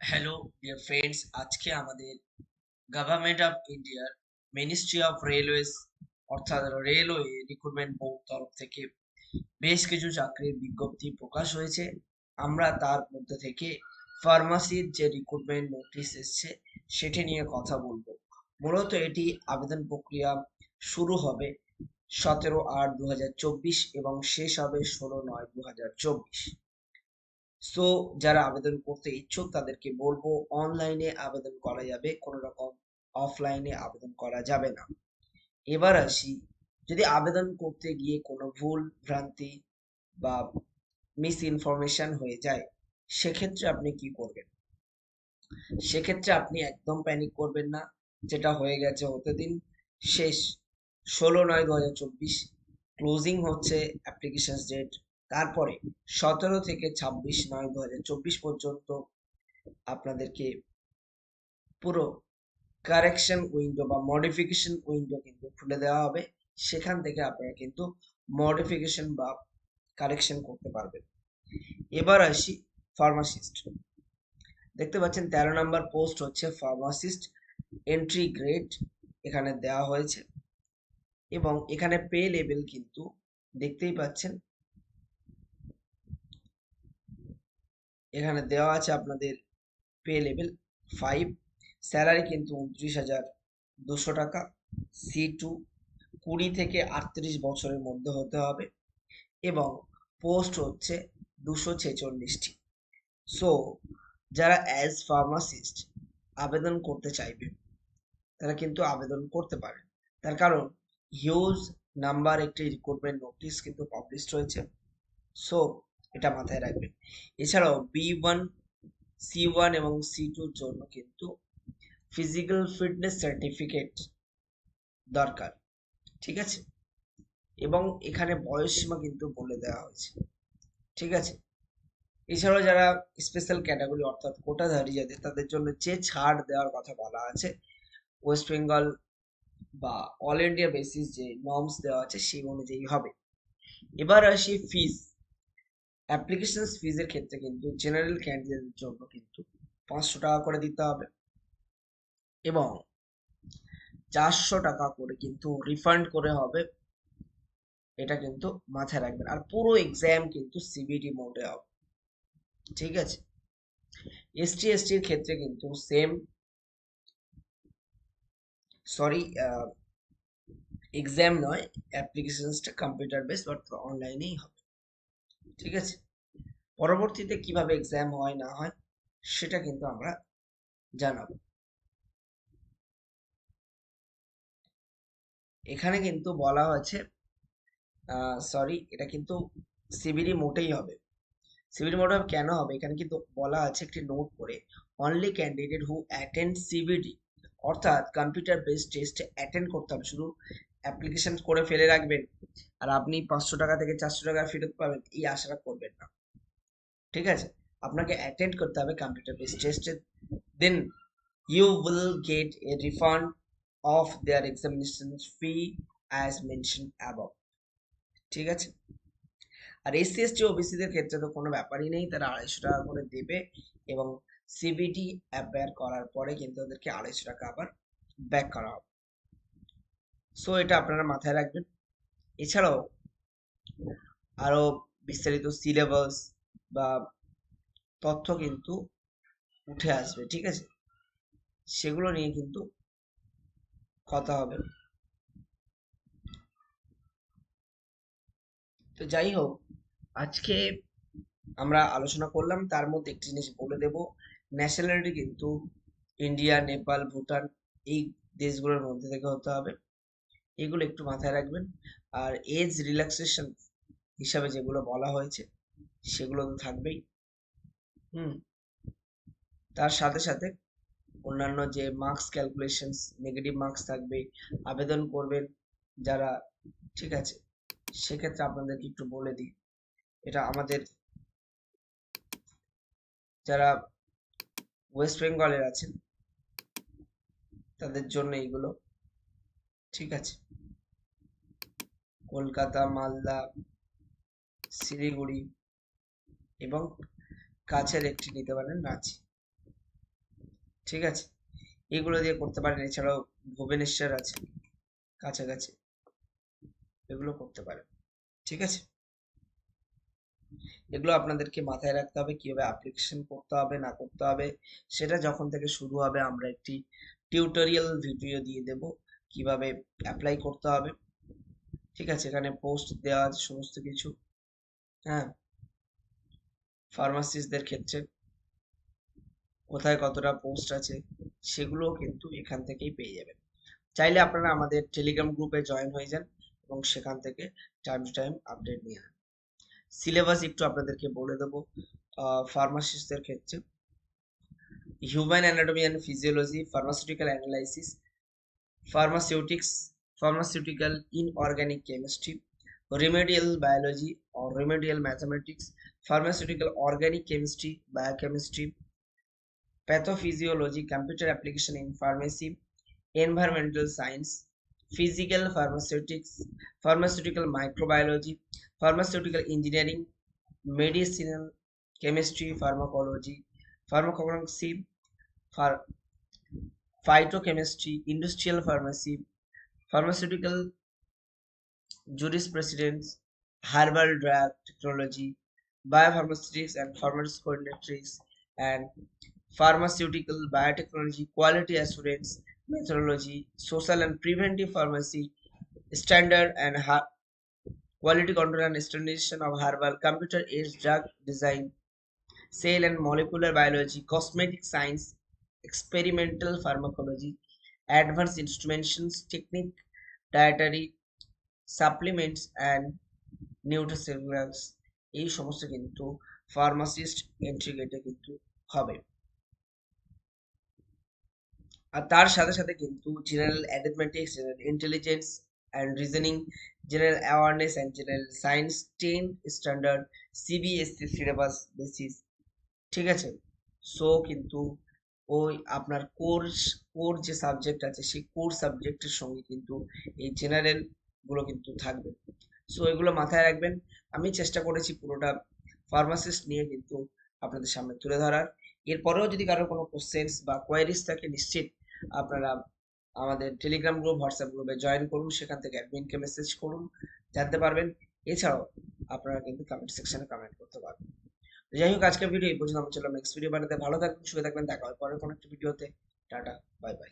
Hello dear friends আজকে আমাদের government of ইন্ডিয়ার মিনিস্ট্রি অফ রেলওয়েজ অর্থাৎ রেলওয়ে রিক্রুটমেন্ট বোর্ড তরফ থেকে বেশ কিছু চাকরির বিজ্ঞপ্তি প্রকাশ হয়েছে। আমরা তার মধ্যে থেকে ফার্মাসির যে রিক্রুটমেন্ট নোটিশ এসছে, সেটি নিয়ে কথা বলব। মূলত এটি আবেদন প্রক্রিয়া শুরু হবে সতেরো আট দু এবং শেষ হবে ষোলো নয় দু সো যারা আবেদন করতে ইচ্ছুক, তাদেরকে বলব অনলাইনে আবেদন করা যাবে কোনো রকম অফলাইনে আবেদন করা যাবে না। এবার আসি, যদি আবেদন করতে গিয়ে কোনো ভুল, ভ্রান্তি বা মিস ইনফরমেশন হয়ে যায়, সেক্ষেত্রে আপনি কি করবেন? সেক্ষেত্রে আপনি একদম প্যানিক করবেন না, যেটা হয়ে গেছে হতে দিন শেষ, ষোলো নয়, দু ক্লোজিং হচ্ছে অ্যাপ্লিকেশন ডেট তারপরে সতেরো থেকে ছাব্বিশ নয় দু হাজার চব্বিশ পর্যন্ত আপনাদেরকে পুরো কারেকশন উইন্ডো বা মডিফিকেশন উইন্ডো কিন্তু খুলে দেওয়া হবে। সেখান থেকে আপনারা কিন্তু মডিফিকেশন বা কারেকশন করতে পারবেন। এবার আসি ফার্মাসিস্ট দেখতে পাচ্ছেন তেরো নম্বর পোস্ট হচ্ছে ফার্মাসিস্ট এন্ট্রি গ্রেড এখানে দেওয়া হয়েছে। এবং এখানে পে লেভেল কিন্তু দেখতেই পাচ্ছেন এখানে দেওয়া আছে আপনাদের পে লেভেল ফাইভ স্যালারি কিন্তু উনত্রিশ হাজার দুশো টাকা সি টু কুড়ি থেকে আটত্রিশ বছরের মধ্যে হতে হবে এবং পোস্ট হচ্ছে দুশো ছেচল্লিশটি। সো যারা অ্যাজ ফার্মাসিস্ট আবেদন করতে চাইবে, তারা কিন্তু আবেদন করতে পারে তার কারণ হিউজ নাম্বার একটি রিক্রুটমেন্ট নোটিশ কিন্তু পাবলিশড হয়েছে। সো এটা মাথায় রাখবেন। এছাড়াও বি ওয়ান সি ওয়ান এবং সি টুর জন্য কিন্তু ফিজিক্যাল ফিটনেস সার্টিফিকেট দরকার, ঠিক আছে? এবং এখানে বয়স সীমা কিন্তু বলে দেওয়া হয়েছে, ঠিক আছে? এছাড়াও যারা স্পেশাল ক্যাটাগরি অর্থাৎ কোটাধারী যাদের, তাদের জন্য যে ছাড় দেওয়ার কথা বলা আছে ওয়েস্ট বেঙ্গল বা অল ইন্ডিয়া বেসিস যে নর্মস দেওয়া আছে সেই অনুযায়ী হবে। এবার আসি ফিস অ্যাপ্লিকেশন ফিজের ক্ষেত্রে কিন্তু জেনারেল ক্যান্ডিডেটের জন্য কিন্তু পাঁচশো টাকা করে দিতে হবে। এবং চারশো টাকা করে কিন্তু রিফান্ড করে হবে। এটা কিন্তু মাথায় রাখবেন। আর পুরো এক্সাম কিন্তু সিবিটি মোডে হবে। ঠিক আছে? এসটি এসটির ক্ষেত্রে কিন্তু সেম সরি এক্সাম নয় অ্যাপ্লিকেশনসটা কম্পিউটার বেস বাট অনলাইনেই হবে। ঠিক আছে? পরবর্তীতে কীভাবে এক্সাম হয়, না হয়, সেটা কিন্তু আমরা জানাব। এখানে কিন্তু বলা হয়েছে সরি এটা কিন্তু সিবিডি মোটেই হবে। সিবিডি মোড কেন হবে? এখানে কিন্তু বলা আছে একটি নোট করে only candidate who attend CBT অর্থাৎ কম্পিউটার বেসড টেস্ট অ্যাটেন্ড করতে হবে। শুধু অ্যাপ্লিকেশন করে ফেলে রাখবেন আর আপনি পাঁচশো টাকা থেকে চারশো টাকা ফেরত পাবেন, এই আশাটা করবেন না। ঠিক আছে? আপনাকে অ্যাটেন্ড করতে হবে কম্পিউটার বেস টেস্টে then you will get a refund of their examination fee as mention above ঠিক আছে? আর এসসি এসটি ওবিসিদের ক্ষেত্রে তো কোনো ব্যাপারই নেই, তারা আড়াইশো টাকা করে দেবে এবং সিবিটি অ্যাপেয়ার করার পরে কিন্তু ওদেরকে আড়াইশো টাকা আবার ব্যাক করা হবে। সো এটা আপনারা মাথায় রাখবেন। এছাড়াও আরও বিস্তারিত সিলেবাস বা তথ্য কিন্তু উঠে আসবে, ঠিক আছে? সেগুলো নিয়ে কিন্তু কথা হবে। তো যাই হোক, আজকে আমরা আলোচনা করলাম, তার মধ্যে একটি জিনিস বলে দেব। ন্যাশনালিটি কিন্তু ইন্ডিয়া নেপাল ভুটান এই দেশগুলোর মধ্যে থেকে হতে হবে। এগুলো একটু মাথায় রাখবেন। আর এজ রিল্যাক্সেশন হিসাবে যেগুলো বলা হয়েছে, সেগুলো তো থাকবেই। হুম। তার সাথে সাথে অন্যান্য যে মার্কস ক্যালকুলেশনস নেগেটিভ মার্কস থাকবে, আবেদন করবেন যারা, ঠিক আছে? সেক্ষেত্রে আপনাদেরকে একটু বলে দিই, এটা আমাদের যারা ওয়েস্ট বেঙ্গলের আছেন, তাদের জন্য এইগুলো ঠিক আছে। কলকাতা, মালদা, শিলিগুড়ি এবং কাছের একটি নিতে পারেন রাঁচি। ঠিক আছে? এগুলো দিয়ে করতে পারেন, এছাড়াও ভুবনেশ্বর আছে, কাছাকাছি। এগুলো করতে পারেন। ঠিক আছে? এগুলো আপনাদেরকে মাথায় রাখতে হবে, কীভাবে অ্যাপ্লিকেশন করতে হবে, না করতে হবে, সেটা যখন থেকে শুরু হবে আমরা একটি টিউটোরিয়াল ভিডিও দিয়ে দেব। কীভাবে অ্যাপ্লাই করতে হবে। ঠিক আছে? এখানে পোস্ট দেওয়া আছে, সমস্ত কিছু। হ্যাঁ? ফার্মাসিস্টদের ক্ষেত্রে কোথায় কতটা পোস্ট আছে, সেগুলোও কিন্তু এখান থেকেই পেয়ে যাবেন। চাইলে আপনারা আমাদের টেলিগ্রাম গ্রুপে জয়েন হয়ে যান এবং সেখান থেকে টাইম টু টাইম আপডেট নিয়ে আন সিলেবাস একটু আপনাদেরকে বলে দেবো। ফার্মাসিস্টদের ক্ষেত্রে human anatomy and physiology pharmaceutical analysis pharmaceutics pharmaceutical inorganic chemistry remedial biology और remedial mathematics pharmaceutical organic chemistry biochemistry pathophysiology computer application in pharmacy environmental science physical pharmaceutics pharmaceutical microbiology pharmaceutical engineering medicinal chemistry pharmacology pharmacognosy far phytochemistry industrial pharmacy pharmaceutical jurisprudence, herbal drug technology, biopharmaceutics and pharmacokinetics, and pharmaceutical biotechnology, quality assurance, methodology, social and preventive pharmacy, standard and quality control and standardization of herbal, computer-aided drug design, cell and molecular biology, cosmetic science, experimental pharmacology, advanced instrumentations, technique, dietary supplements and nutraceuticals এই সমস্ত কিন্তু pharmacist entry গেটে কিন্তু হবে। আর তার সাথে সাথে কিন্তু general arithmetics general intelligence and reasoning general awareness and general science ten standard CBSC syllabus basis ঠিক আছে? সো কিন্তু ওই আপনার কোর্স কোর যে সাবজেক্ট আছে, সেই কোর সাবজেক্টের সঙ্গে কিন্তু এই জেনারেলগুলো কিন্তু থাকবে। সো এগুলো মাথায় রাখবেন। আমি চেষ্টা করেছি পুরোটা ফার্মাসিস্ট নিয়ে কিন্তু আপনাদের সামনে তুলে ধরার। এরপরেও যদি কারোর কোনো কোশ্চেন্স বা কোয়ারিজ থাকে, নিশ্চিত আপনারা আমাদের টেলিগ্রাম গ্রুপ হোয়াটসঅ্যাপ গ্রুপে জয়েন করুন। সেখান থেকে অ্যাডমিনকে মেসেজ করুন। জানতে পারবেন। এছাড়াও আপনারা কিন্তু কমেন্ট সেকশনে কমেন্ট করতে পারবেন। যাই হোক আজকের ভিডিও এই পর্যন্ত। আমার চললাম নেক্সট ভিডিও বানাতে। ভালো থাকবেন, সুখে থাকবেন। দেখা হবে পরের কোনো একটা ভিডিওতে টাটা বাই বাই